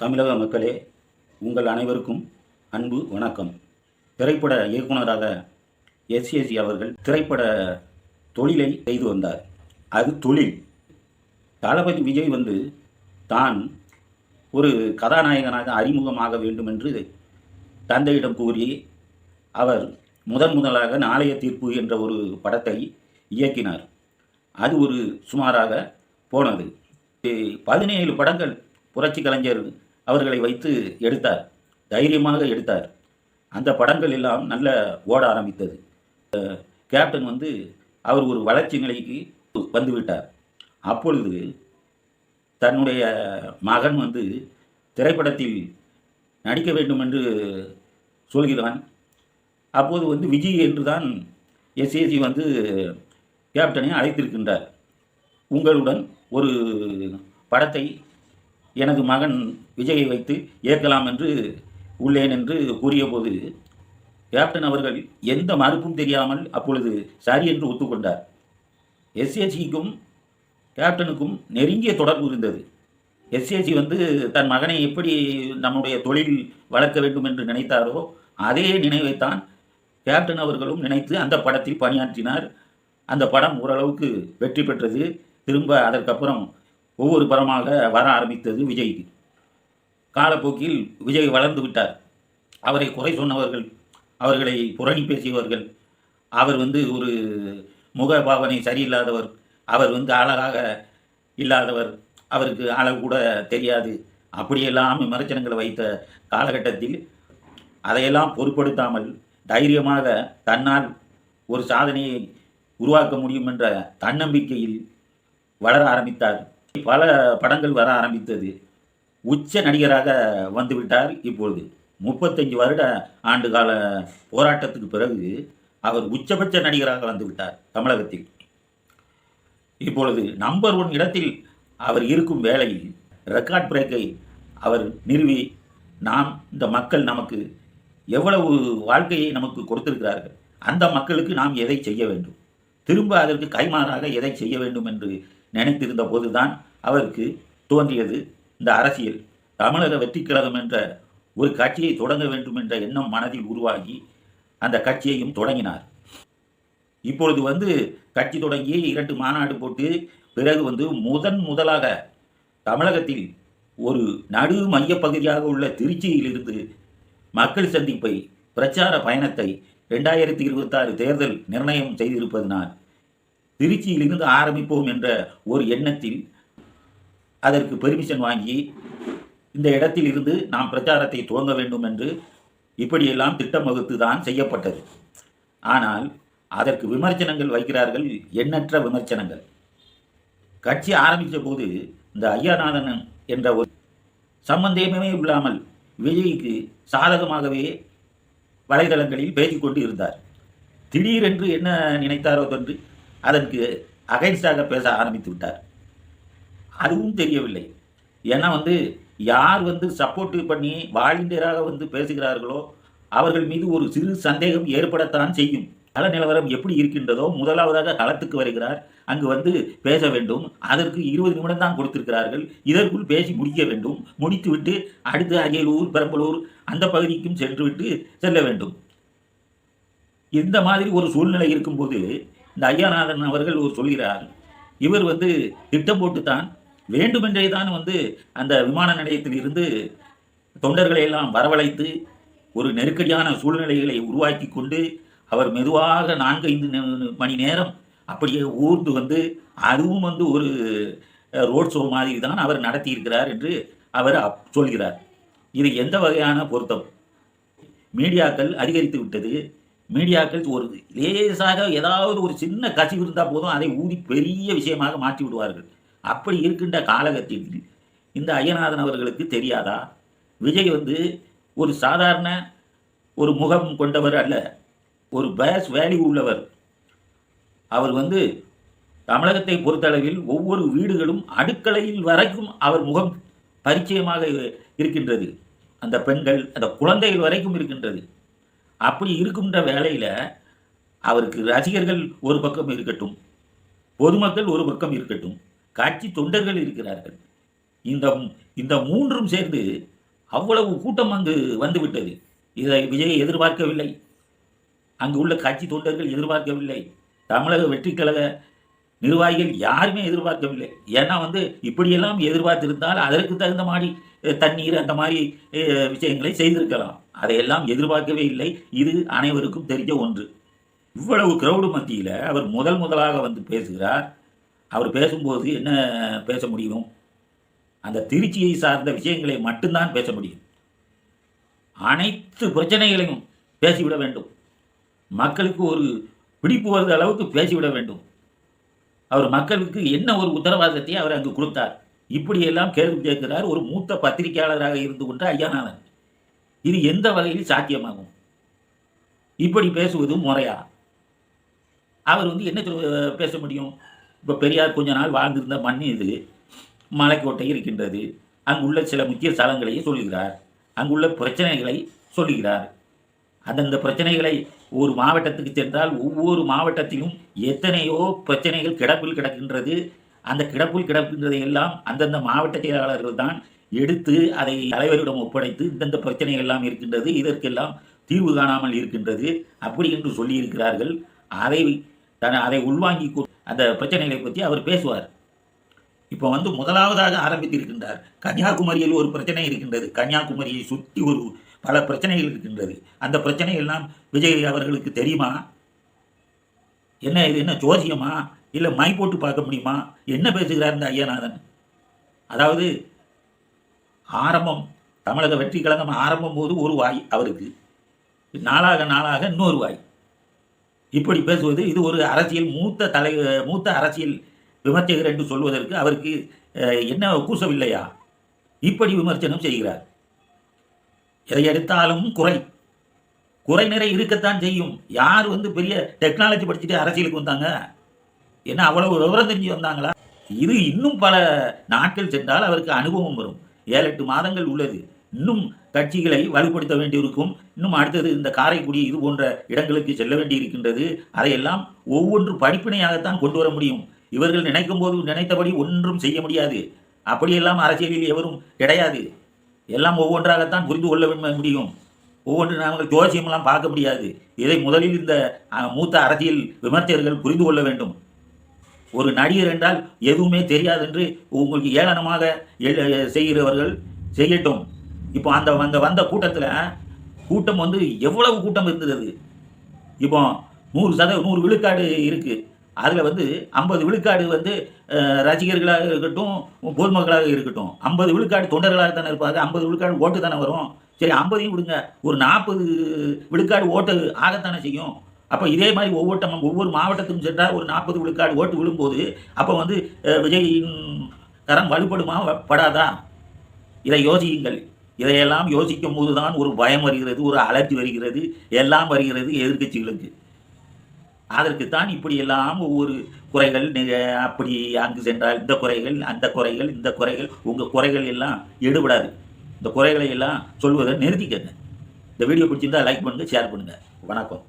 தமிழக மக்களே உங்கள் அனைவருக்கும் அன்பு வணக்கம். திரைப்பட இயக்குனராக எஸ்ஏசி அவர்கள் திரைப்பட தொழிலை செய்து வந்தார். அது தொழில். தளபதி விஜய் வந்து தான் ஒரு கதாநாயகனாக அறிமுகமாக வேண்டும் என்று தந்தையிடம் கூறி அவர் முதன் முதலாக நாளைய தீர்ப்பு என்ற ஒரு படத்தை இயக்கினார். அது ஒரு சுமாராக போனது. பதினேழு படங்கள் புரட்சி கலைஞர் அவர்களை வைத்து எடுத்தார். தைரியமாக எடுத்தார். அந்த படங்கள் எல்லாம் நல்ல ஓட ஆரம்பித்தது. கேப்டன் வந்து அவர் ஒரு வளர்ச்சி நிலைக்கு வந்துவிட்டார் அப்பொழுது தன்னுடைய மகன் வந்து திரைப்படத்தில் நடிக்க வேண்டும் என்று சொல்கிறான். அப்போது வந்து விஜய் என்று தான் எஸ்ஏசி வந்து கேப்டனை அழைத்திருக்கின்றார். உங்களுடன் ஒரு படத்தை எனது மகன் விஜயை வைத்து ஏற்கலாம் என்று உள்ளேன் என்று கூறியபோது கேப்டன் அவர்கள் எந்த மறுப்பும் தெரியாமல் அப்பொழுது சரி என்று ஒத்துக்கொண்டார். எஸ்ஏசிக்கும் கேப்டனுக்கும் நெருங்கிய தொடர்பு இருந்தது. எஸ்ஏசி வந்து தன் மகனை எப்படி நம்முடைய தொழில் வளர்க்க வேண்டும் என்று நினைத்தாரோ அதே நினைவைத்தான் கேப்டன் அவர்களும் நினைத்து அந்த படத்தில் பணியாற்றினார். அந்த படம் ஓரளவுக்கு வெற்றி பெற்றது. திரும்ப அதற்கப்புறம் ஒவ்வொரு படமாக வர ஆரம்பித்தது விஜய்க்கு. காலப்போக்கில் விஜய் வளர்ந்து விட்டார். அவரை குறை சொன்னவர்கள் அவர்களை புரணி பேசியவர்கள் அவர் வந்து ஒரு முக பாவனை சரியில்லாதவர் அவர் வந்து அழகாக இல்லாதவர் அவருக்கு அழகு கூட தெரியாது. அப்படியெல்லாம் விமர்சனங்களை வைத்த காலகட்டத்தில் அதையெல்லாம் பொருட்படுத்தாமல் தைரியமாக தன்னால் ஒரு சாதனையை உருவாக்க முடியும் என்ற தன்னம்பிக்கையில் வளர ஆரம்பித்தார். பல படங்கள் வர ஆரம்பித்தது. உச்ச நடிகராக வந்துவிட்டார் இப்பொழுது. முப்பத்தஞ்சு வருட ஆண்டு கால போராட்டத்துக்கு பிறகு அவர் உச்சபட்ச நடிகராக வந்துவிட்டார் தமிழகத்தில். இப்பொழுது நம்பர் ஒன் இடத்தில் அவர் இருக்கும் வேளையில் ரெக்கார்ட் பிரேக்கை அவர் நிறுவி நாம் இந்த மக்கள் நமக்கு எவ்வளவு வாழ்க்கையை நமக்கு கொடுத்திருக்கிறார்கள். அந்த மக்களுக்கு நாம் எதை செய்ய வேண்டும்? திரும்ப அதற்கு கைமாறாக எதை செய்ய வேண்டும் என்று நினைத்திருந்த போதுதான் அவருக்கு தோன்றியது. இந்த அரசியல் தமிழக வெற்றி கழகம் என்ற ஒரு கட்சியை தொடங்க வேண்டும் என்ற எண்ணம் மனதில் உருவாகி அந்த கட்சியையும் தொடங்கினார். இப்பொழுது வந்து கட்சி தொடங்கி இரண்டு மாநாடு போட்டு பிறகு வந்து முதன் முதலாக தமிழகத்தில் ஒரு நடு மையப்பகுதியாக உள்ள திருச்சியிலிருந்து மக்கள் சந்திப்பை பிரச்சார பயணத்தை ரெண்டாயிரத்தி இருபத்தாறு தேர்தல் நிர்ணயம் செய்திருப்பதனால் திருச்சியிலிருந்து ஆரம்பிப்போம் என்ற ஒரு எண்ணத்தில் அதற்கு பெர்மிஷன் வாங்கி இந்த இடத்தில் இருந்து நாம் பிரச்சாரத்தை துவங்க வேண்டும் என்று இப்படியெல்லாம் திட்டம் வகுத்து தான் செய்யப்பட்டது. ஆனால் அதற்கு விமர்சனங்கள் வைக்கிறார்கள் எண்ணற்ற விமர்சனங்கள். கட்சி ஆரம்பித்த போது இந்த ஐயாநாதன் என்ற ஒரு சம்பந்தமே இல்லாமல் விஜய்க்கு சாதகமாகவே வலைதளங்களில் பேசிக்கொண்டு இருந்தார். திடீரென்று என்ன நினைத்தாரோ என்று அதற்கு அகைன்ஸ்டாக பேச ஆரம்பித்து விட்டார். அதுவும் தெரியவில்லை. ஏன்னா வந்து யார் வந்து சப்போர்ட் பண்ணி வாலண்டியராக வந்து பேசுகிறார்களோ அவர்கள் மீது ஒரு சிறு சந்தேகம் ஏற்படத்தான் செய்யும். கள நிலவரம் எப்படி இருக்கின்றதோ முதலாவதாக களத்துக்கு வருகிறார். அங்கு வந்து பேச வேண்டும். அதற்கு இருபது நிமிடம் தான் கொடுத்திருக்கிறார்கள். இதற்குள் பேசி முடிக்க வேண்டும். முடித்துவிட்டு அடுத்து அரியலூர் பெரம்பலூர் அந்த பகுதிக்கும் சென்றுவிட்டு செல்ல வேண்டும். இந்த மாதிரி ஒரு சூழ்நிலை இருக்கும்போது இந்த ஐயாநாதன் அவர்கள் ஒரு சொல்கிறார் இவர் வந்து திட்டம் போட்டுத்தான் வேண்டுமென்றே தான் வந்து அந்த விமான நிலையத்தில் இருந்து தொண்டர்களை எல்லாம் வரவழைத்து ஒரு நெருக்கடியான சூழ்நிலைகளை உருவாக்கி கொண்டு அவர் மெதுவாக நான்கு ஐந்து மணி நேரம் அப்படியே ஊர்ந்து வந்து அதுவும் வந்து ஒரு ரோட் ஷோ மாதிரி தான் அவர் நடத்தியிருக்கிறார் என்று அவர் அப்- சொல்கிறார். இது எந்த வகையான பொருத்தம்? மீடியாக்கள் அதிகரித்து விட்டது. மீடியாக்கள் ஒரு லேசாக ஏதாவது ஒரு சின்ன கசிவு இருந்தால் போதும் அதை ஊதி பெரிய விஷயமாக மாற்றி விடுவார்கள். அப்படி இருக்கின்ற காலகட்டத்தில் இந்த ஐயநாதன் அவர்களுக்கு தெரியாதா? விஜய் வந்து ஒரு சாதாரண ஒரு முகம் கொண்டவர் அல்ல ஒரு பேஸ் வேல்யூ உள்ளவர். அவர் வந்து தமிழகத்தை பொறுத்தளவில் ஒவ்வொரு வீடுகளும் அடுக்கலையில் வரைக்கும் அவர் முகம் பரிச்சயமாக இருக்கின்றது. அந்த பெண்கள் அந்த குழந்தைகள் வரைக்கும் இருக்கின்றது. அப்படி இருக்கின்ற வேலையில் அவருக்கு ரசிகர்கள் ஒரு பக்கம் இருக்கட்டும் பொதுமக்கள் ஒரு பக்கம் இருக்கட்டும் கட்சி தொண்டர்கள் இருக்கிறார்கள். இந்த இந்த மூன்றும் சேர்ந்து அவ்வளவு கூட்டம் அங்கு வந்துவிட்டது. இதை விஜய் எதிர்பார்க்கவில்லை. அங்கு உள்ள கட்சி தொண்டர்கள் எதிர்பார்க்கவில்லை. தமிழக வெற்றி கழக நிர்வாகிகள் யாருமே எதிர்பார்க்கவில்லை. ஏன்னா வந்து இப்படியெல்லாம் எதிர்பார்த்திருந்தால் அதற்கு தகுந்த மாதிரி தண்ணீர் அந்த மாதிரி விஷயங்களை செய்திருக்கலாம். அதையெல்லாம் எதிர்பார்க்கவே இல்லை. இது அனைவருக்கும் தெரிஞ்ச ஒன்று. இவ்வளவு கிரௌடு மத்தியில் அவர் முதல் முதலாக வந்து பேசுகிறார். அவர் பேசும்போது என்ன பேச முடியும்? அந்த திருச்சியை சார்ந்த விஷயங்களை மட்டும்தான் பேச முடியும். அனைத்து பிரச்சனைகளையும் பேசிவிட வேண்டும். மக்களுக்கு ஒரு பிடிப்பு வருது அளவுக்கு பேசிவிட வேண்டும். அவர் மக்களுக்கு என்ன ஒரு உத்தரவாதத்தை அவர் அங்கு கொடுத்தார். இப்படியெல்லாம் கேள்வி கேட்கிறார். ஒரு மூத்த பத்திரிகையாளராக இருந்து கொண்ட ஐயாநாதன் இது எந்த வகையில் சாத்தியமாகும்? இப்படி பேசுவது முறையா? அவர் வந்து என்ன பேச முடியும்? இப்போ பெரியார் கொஞ்ச நாள் வாழ்ந்திருந்த மண் இது. மலைக்கோட்டை இருக்கின்றது. அங்குள்ள சில முக்கிய ஸ்தலங்களையும் சொல்கிறார் அங்குள்ள பிரச்சனைகளை சொல்லுகிறார். அந்தந்த பிரச்சனைகளை ஒரு மாவட்டத்துக்கு சென்றால் ஒவ்வொரு மாவட்டத்திலும் எத்தனையோ பிரச்சனைகள் கிடப்பில் கிடக்கின்றது. அந்த கிடப்பில் கிடக்கின்றதை எல்லாம் அந்தந்த மாவட்ட செயலாளர்கள் தான் எடுத்து அதை தலைவரிடம் ஒப்படைத்து இந்தந்த பிரச்சனைகள் எல்லாம் இருக்கின்றது இதற்கெல்லாம் தீர்வு காணாமல் இருக்கின்றது அப்படி என்று சொல்லியிருக்கிறார்கள். அதை தன் அதை உள்வாங்கி அந்த பிரச்சனைகளை பற்றி அவர் பேசுவார். இப்போ வந்து முதலாவதாக ஆரம்பித்திருக்கின்றார். கன்னியாகுமரியில் ஒரு பிரச்சனை இருக்கின்றது. கன்னியாகுமரியை சுற்றி ஒரு பல பிரச்சனைகள் இருக்கின்றது. அந்த பிரச்சனை எல்லாம் விஜய் அவர்களுக்கு தெரியுமா? என்ன இது என்ன ஜோசியமா? இல்லை மை போட்டு பார்க்க முடியுமா? என்ன பேசுகிறார் இந்த ஐயநாதன்? அதாவது ஆரம்பம் தமிழக வெற்றி கழகம் ஆரம்பம் போது ஒரு வாய் அவருக்கு. நாளாக நாளாக இன்னொரு வாய். இப்படி பேசுவது இது ஒரு அரசியல் மூத்த தலை மூத்த அரசியல் விமர்சகர் என்று சொல்வதற்கு அவருக்கு என்ன கூசவில்லையா? இப்படி விமர்சனம் செய்கிறார். எதை எடுத்தாலும் குறை. குறை நிறை இருக்கத்தான் செய்யும். யார் வந்து பெரிய டெக்னாலஜி படிச்சுட்டு அரசியலுக்கு வந்தாங்க? என்ன அவ்வளவு விவரம் தெரிஞ்சு வந்தாங்களா? இது இன்னும் பல நாட்கள் சென்றால் அவருக்கு அனுபவம் வரும். ஏழு எட்டு மாதங்கள் உள்ளது. இன்னும் கட்சிகளை வலுப்படுத்த வேண்டியிருக்கும். இன்னும் அடுத்தது இந்த காரைக்குடி இது போன்ற இடங்களுக்கு செல்ல வேண்டியிருக்கின்றது. அதையெல்லாம் ஒவ்வொன்று படிப்பினையாகத்தான் கொண்டு வர முடியும். இவர்கள் நினைக்கும் போது நினைத்தபடி ஒன்றும் செய்ய முடியாது. அப்படியெல்லாம் அரசியலில் எவரும் கிடையாது. எல்லாம் ஒவ்வொன்றாகத்தான் புரிந்து கொள்ள முடியும். ஒவ்வொன்று நாங்கள் ஜோசியமெல்லாம் பார்க்க முடியாது. இதை முதலில் இந்த மூத்த அரசியல் விமர்சகர்கள் புரிந்து கொள்ள வேண்டும். ஒரு நடிகர் என்றால் எதுவுமே தெரியாது என்று உங்களுக்கு ஏளனமாக எ- செய்கிறவர்கள் செய்யட்டும். இப்போ அந்த அந்த வந்த கூட்டத்தில் கூட்டம் வந்து எவ்வளவு கூட்டம் இருந்தது இப்போ நூறு சத நூறு விழுக்காடு இருக்குது அதில் வந்து ஐம்பது விழுக்காடு வந்து ரசிகர்களாக இருக்கட்டும் பொதுமக்களாக இருக்கட்டும் ஐம்பது விழுக்காடு தொண்டர்களாக தானே இருப்பாங்க. ஐம்பது விழுக்காடு ஓட்டு தானே வரும். சரி ஐம்பதையும் விடுங்க. ஒரு நாற்பது விழுக்காடு ஓட்டு ஆகத்தானே செய்யும். அப்போ இதே மாதிரி ஒவ்வொரு ஒவ்வொரு மாவட்டத்துக்கும் சென்றால் ஒரு நாற்பது விழுக்காடு ஓட்டு விழும்போது அப்போ வந்து விஜயின் கரம் வலுப்படுமா வ- படாதா? இதை யோசியுங்கள். இதையெல்லாம் யோசிக்கும் போது தான் ஒரு பயம் வருகிறது ஒரு அலர்ஜி வருகிறது எல்லாம் வருகிறது எதிர்க்கட்சிகளுக்கு. அதற்குத்தான் இப்படியெல்லாம் ஒவ்வொரு குறைகள் அப்படி அங்கு சென்றால் இந்த குறைகள் அந்த குறைகள் இந்த குறைகள் உங்கள் குறைகள் எல்லாம் எடுபடாது. இந்த குறைகளை எல்லாம் சொல்வதை நிறுத்திக்கங்க. இந்த வீடியோ பிடிச்சிருந்தால் லைக் பண்ணுங்கள் ஷேர் பண்ணுங்கள் வணக்கம்.